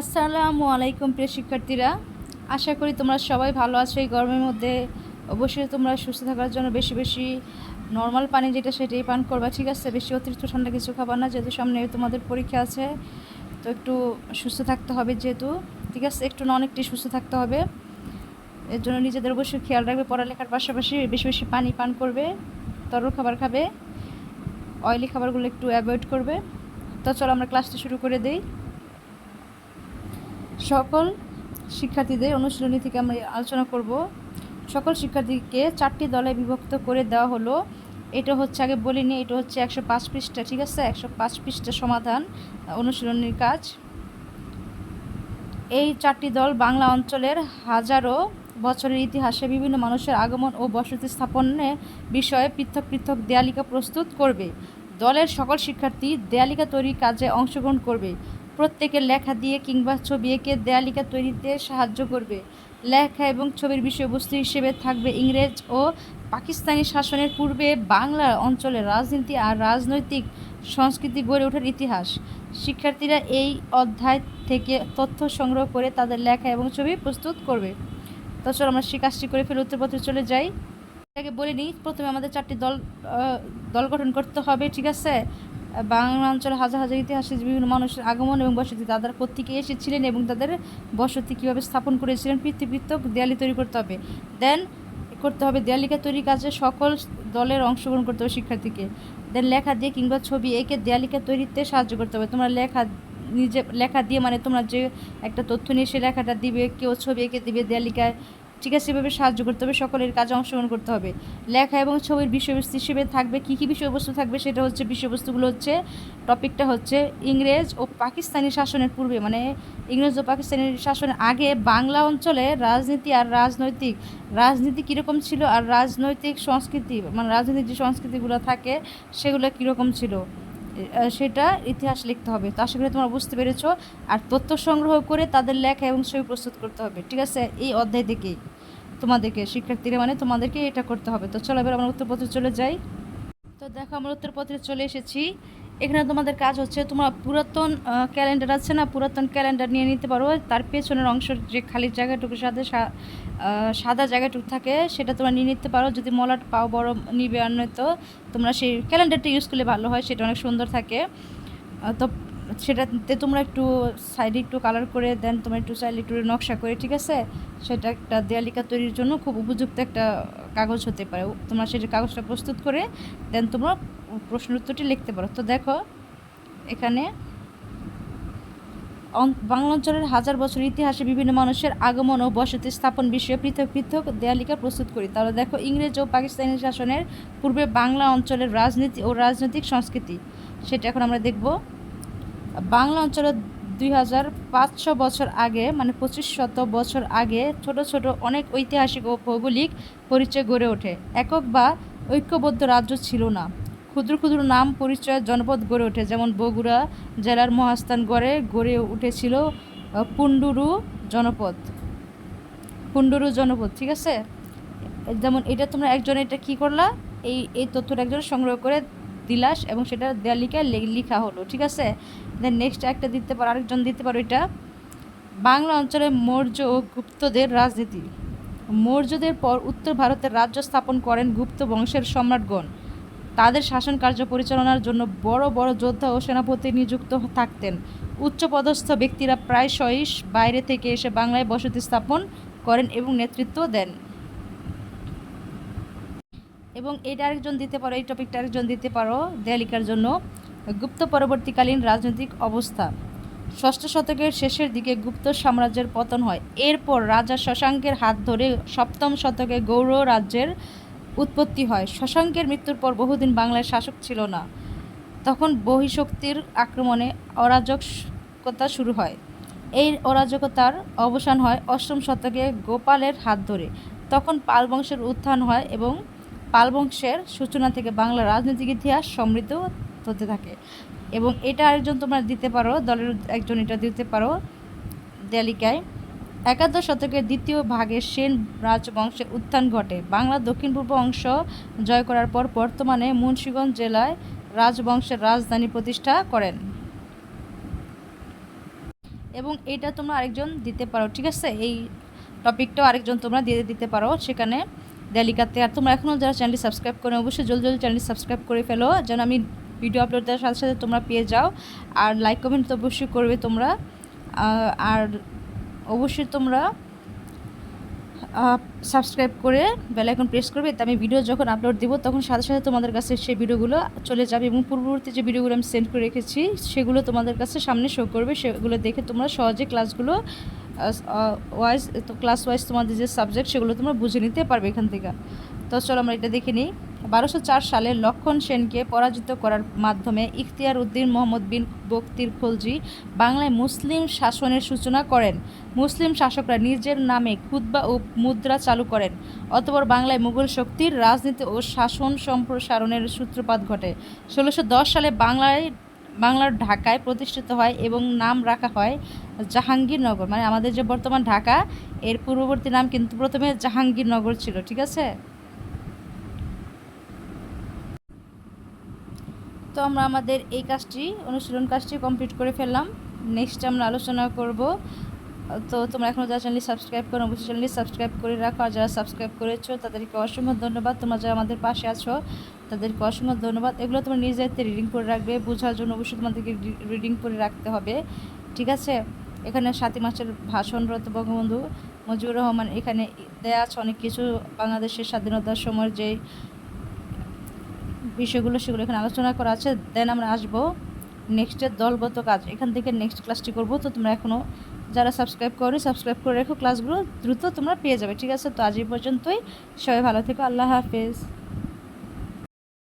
আসসালামু আলাইকুম প্রিয় শিক্ষার্থীরা। আশা করি তোমরা সবাই ভালো আছো। এই গরমের মধ্যে অবশ্যই তোমরা সুস্থ থাকার জন্য বেশি বেশি নর্মাল পানি যেটা সেটাই পান করবা। ঠিক আছে? বেশি অতিরিক্ত ঠান্ডা কিছু খাবার না, যেহেতু সামনে তোমাদের পরীক্ষা আছে। তো একটু সুস্থ থাকতে হবে যেহেতু। ঠিক আছে? একটু না অনেকটাই সুস্থ থাকতে হবে। এর জন্য নিজেদের অবশ্যই খেয়াল রাখবে। পড়ালেখার পাশাপাশি বেশি বেশি পানি পান করবে। তরল খাবার খাবে। অয়েলি খাবারগুলো একটু অ্যাভয়েড করবে। তো চলো আমরা ক্লাসটা শুরু করে দিই। সকল শিক্ষার্থীদের অনুশীলনী থেকে আমরা আলোচনা করব। সকল শিক্ষার্থীকে চারটি দলে বিভক্ত করে দেওয়া হলো। এটা হচ্ছে, আগে বলিনি এটা হচ্ছে একশো পাঁচ পৃষ্ঠা, ঠিক আছে? একশো পাঁচ পৃষ্ঠা সমাধান অনুশীলনীর কাজ। এই চারটি দল বাংলা অঞ্চলের হাজারো বছরের ইতিহাসে বিভিন্ন মানুষের আগমন ও বসতি স্থাপনের বিষয়ে পৃথক পৃথক দেয়ালিকা প্রস্তুত করবে। দলের সকল শিক্ষার্থী দেয়ালিকা তৈরির কাজে অংশগ্রহণ করবে। প্রত্যেকের লেখা দিয়ে কিংবা ছবি এঁকে দেয়ালিকা তৈরিতে সাহায্য করবে। লেখা এবং ছবির বিষয়বস্তু হিসেবে থাকবে ইংরেজ ও পাকিস্তানি শাসনের পূর্বে বাংলা অঞ্চলের রাজনীতি আর রাজনৈতিক সংস্কৃতি গড়ে ওঠার ইতিহাস। শিক্ষার্থীরা এই অধ্যায় থেকে তথ্য সংগ্রহ করে তাদের লেখা এবং ছবি প্রস্তুত করবে। তো চলো আমরা সে কাজটি করে ফেলে, উত্তরপত্রে চলে যাই। আগে বলে নিই, প্রথমে আমাদের চারটি দল দল গঠন করতে হবে, ঠিক আছে? বাংলা অঞ্চলে হাজার হাজার ইতিহাসে বিভিন্ন মানুষের আগমন এবং বসতি, তাদের প্রত্যেকে এসেছিলেন এবং তাদের বসতি কীভাবে স্থাপন করেছিলেন পৃথক দেয়ালি তৈরি করতে হবে। দেন করতে হবে, দেয়ালিকা তৈরির কাজে সকল দলের অংশগ্রহণ করতে হবে শিক্ষার্থীকে। দেন লেখা দিয়ে কিংবা ছবি এঁকে দেয়ালিকা তৈরিতে সাহায্য করতে হবে। তোমরা লেখা নিজে, লেখা দিয়ে মানে তোমরা যে একটা তথ্য নিয়ে সে লেখাটা দিবে, কেউ ছবি এঁকে দিবে দেয়ালিকায় ঠিক আছে, এভাবে সাহায্য করতে হবে, সকলের কাজে অংশগ্রহণ করতে হবে। লেখা এবং ছবির বিষয়বস্তু হিসেবে থাকবে, কী কী বিষয়বস্তু থাকবে সেটা হচ্ছে, বিষয়বস্তুগুলো হচ্ছে, টপিকটা হচ্ছে ইংরেজ ও পাকিস্তানি শাসনের পূর্বে মানে ইংরেজ ও পাকিস্তানি শাসনের আগে বাংলা অঞ্চলে রাজনীতি আর রাজনৈতিক, রাজনীতি কীরকম ছিল আর রাজনৈতিক সংস্কৃতি মানে রাজনীতির যে সংস্কৃতিগুলো থাকে, সেগুলো কীরকম ছিল? সেটা ইতিহাস লিখতে হবে। তো আশা করি তোমরা বুঝতে পেরেছ। আর তথ্য সংগ্রহ করে তাদের লেখা এবং ছবি প্রস্তুত করতে হবে। ঠিক আছে? এই অধ্যায় থেকেই। তোমাদেরকে, শিক্ষার্থীরা মানে তোমাদেরকে এটা করতে হবে। তো চলো এবার আমরা উত্তরপত্রে চলে যাই। তো দেখো, আমরা উত্তরপত্রে চলে এসেছি। এখানে তোমাদের কাজ হচ্ছে, তোমরা পুরাতন ক্যালেন্ডার আছে না? পুরাতন ক্যালেন্ডার নিয়ে নিতে পারো। তার পেছনের অংশ যে খালি জায়গাটুকুর সাথে সাদা জায়গাটুকু থাকে, সেটা তোমরা নিয়ে নিতে পারো। যদি মলাট পাও বড় নিবে আর নয়তো তোমরা সেই ক্যালেন্ডারটা ইউজ করলে ভালো হয়, সেটা অনেক সুন্দর থাকে। তো সেটাতে তোমরা একটু সাইডে একটু কালার করে দেন তোমরা একটু চাইলে একটু নকশা করে, ঠিক আছে? সেটা একটা দেয়ালিকা তৈরির জন্য খুব উপযুক্ত একটা কাগজ হতে পারে। তোমরা সেটা কাগজটা প্রস্তুত করে দেন তোমরা প্রশ্ন উত্তরটি লিখতে পারো। তো দেখো, এখানে অন- বাংলা অঞ্চলের হাজার বছর ইতিহাসে বিভিন্ন মানুষের আগমন ও বসতি স্থাপন বিষয়ে পৃথক পৃথক দেয়ালিকা প্রস্তুত করি। তাহলে দেখো, ইংরেজ ও পাকিস্তানি শাসনের পূর্বে বাংলা অঞ্চলের রাজনীতি ও রাজনৈতিক সংস্কৃতি, সেটা এখন আমরা দেখব। বাংলা অঞ্চলে দুই হাজার পাঁচশো বছর আগে মানে পঁচিশ শত বছর আগে, ছোট ছোট অনেক ঐতিহাসিক ও ভৌগোলিক পরিচয় গড়ে ওঠে। একক বা ঐক্যবদ্ধ রাজ্য ছিল না। ক্ষুদ্র ক্ষুদ্র নাম পরিচয় জনপদ গড়ে ওঠে। যেমন বগুড়া জেলার মহাস্থানগড়ে গড়ে উঠেছিল পুন্ডুরু জনপদ। পুন্ডুরু জনপদ, ঠিক আছে? যেমন এটা তোমরা একজন এটা কি করলা? এই এই তথ্যটা একজন সংগ্রহ করে দিলাস এবং সেটা দেয়ালিকায় লে- লিখা হলো, ঠিক আছে? দেন নেক্সট একটা দিতে পারো, আরেকজন দিতে পারো এটা। বাংলা অঞ্চলে মৌর্য ও গুপ্তদের রাজনীতি। মৌর্যদের পর উত্তর ভারতের রাজ্য স্থাপন করেন গুপ্ত বংশের সম্রাটগণ। তাদের শাসন কার্য পরিচালনার জন্য বড় বড় যোদ্ধা ও সেনাপতি নিযুক্ত থাকতেন। উচ্চপদস্থ ব্যক্তিরা প্রায়শই বাইরে থেকে এসে বাংলায় বসতি স্থাপন করেন এবং নেতৃত্ব দেন। এবং এটা আরেকজন দিতে পারো, এই টপিকটা আরেকজন দিতে পারো দেয়ালিকার জন্য। গুপ্ত পরবর্তীকালীন রাজনৈতিক অবস্থা। ষষ্ঠ শতকের শেষের দিকে গুপ্ত সাম্রাজ্যের পতন হয়। এরপর রাজা শশাঙ্কের হাত ধরে সপ্তম শতকে গৌড় রাজ্যের উৎপত্তি হয়। শশাঙ্কের মৃত্যুর পর বহুদিন বাংলায় শাসক ছিল না। তখন বহিঃশক্তির আক্রমণে অরাজকতা শুরু হয়। এই অরাজকতার অবসান হয় অষ্টম শতকে গোপালের হাত ধরে। তখন পাল বংশের উত্থান হয় এবং পাল বংশের সূচনা থেকে বাংলার রাজনৈতিক ইতিহাস সমৃদ্ধ হতে থাকে। এবং এটা আরেকজন তোমরা দিতে পারো, দলের একজন এটা দিতে পারো দেয়ালিকায় একাদশ শতকের দ্বিতীয় ভাগে সেন রাজবংশের উত্থান ঘটে। বাংলার দক্ষিণ পূর্ব অংশ জয় করার পর বর্তমানে মুন্সীগঞ্জ জেলায় রাজবংশের রাজধানী প্রতিষ্ঠা করেন। এবং এটা তোমরা আরেকজন দিতে পারো, ঠিক আছে? এই টপিকটাও আরেকজন তোমরা দিয়ে দিতে পারো সেখানে দেয়ালিকাতে আর তোমরা এখনও যারা চ্যানেলটি সাবস্ক্রাইব করে অবশ্যই জলদি জলদি চ্যানেলটি সাবস্ক্রাইব করে ফেলো, যেন আমি ভিডিও আপলোড দেওয়ার সাথে সাথে তোমরা পেয়ে যাও। আর লাইক কমেন্ট তো অবশ্যই করবে তোমরা। আর অবশ্যই তোমরা সাবস্ক্রাইব করে বেল আইকন প্রেস করবে। এতে আমি ভিডিও যখন আপলোড দিব, তখন সাথে সাথে তোমাদের কাছে সেই ভিডিওগুলো চলে যাবে এবং পূর্ববর্তী যে ভিডিওগুলো আমি সেন্ড করে রেখেছি, সেগুলো তোমাদের কাছে সামনে শো করবে। সেগুলো দেখে তোমরা সহজে ক্লাসগুলো ওয়াইজ তো ক্লাস ওয়াইজ তোমাদের যে সাবজেক্ট সেগুলো তোমরা বুঝে নিতে পারবে এখান থেকে। তো চলো আমরা এটা দেখে নিই। বারোশো চার সালে লক্ষণ সেনকে পরাজিত করার মাধ্যমে ইখতিয়ার উদ্দিন মোহাম্মদ বিন বক্তির খলজি বাংলায় মুসলিম শাসনের সূচনা করেন। মুসলিম শাসকরা নিজের নামে খুতবা ও মুদ্রা চালু করেন। অতপর বাংলায় মুঘল শক্তির রাজনীতি ও শাসন সম্প্রসারণের সূত্রপাত ঘটে। ষোলোশো দশ সালে বাংলায়, বাংলার ঢাকায় প্রতিষ্ঠিত হয় এবং নাম রাখা হয় জাহাঙ্গীরনগর। মানে আমাদের যে বর্তমান ঢাকা, এর পূর্ববর্তী নাম কিন্তু প্রথমে জাহাঙ্গীরনগর ছিল, ঠিক আছে? তো আমরা আমাদের এই কাজটি, অনুশীলন কাজটি কমপ্লিট করে ফেললাম। নেক্সট আমরা আলোচনা করব। তো তোমরা এখনও যারা চ্যানেলটি সাবস্ক্রাইব করো অবশ্যই চ্যানেলটি সাবস্ক্রাইব করে রাখো। আর যারা সাবস্ক্রাইব করেছ, তাদেরকে অসংখ্য ধন্যবাদ। তোমরা যারা আমাদের পাশে আছো, তাদেরকে অসংখ্য ধন্যবাদ। এগুলো তোমরা নিজের দায়িত্বে রিডিং করে রাখবে। বোঝার জন্য অবশ্যই তোমাদেরকে রিডিং করে রাখতে হবে। ঠিক আছে? এখানে সাতই মাসের ভাষণরত বঙ্গবন্ধু মুজিবুর রহমান এখানে দেয়া আছে। অনেক কিছু বাংলাদেশের স্বাধীনতার সময়ের যে বিষয়গুলো সেগুলো এখানে আলোচনা করা আছে দেন আমরা আসব নেক্সটের দলগত কাজ। এখান থেকে নেক্সট ক্লাসটি করব, তো তোমরা এখনও যারা সাবস্ক্রাইব করো সাবস্ক্রাইব করে রেখো ক্লাসগুলো দ্রুত তোমরা পেয়ে যাবে, ঠিক আছে? তো আজ পর্যন্তই। সবাই ভালো থেকো, আল্লাহ হাফেজ।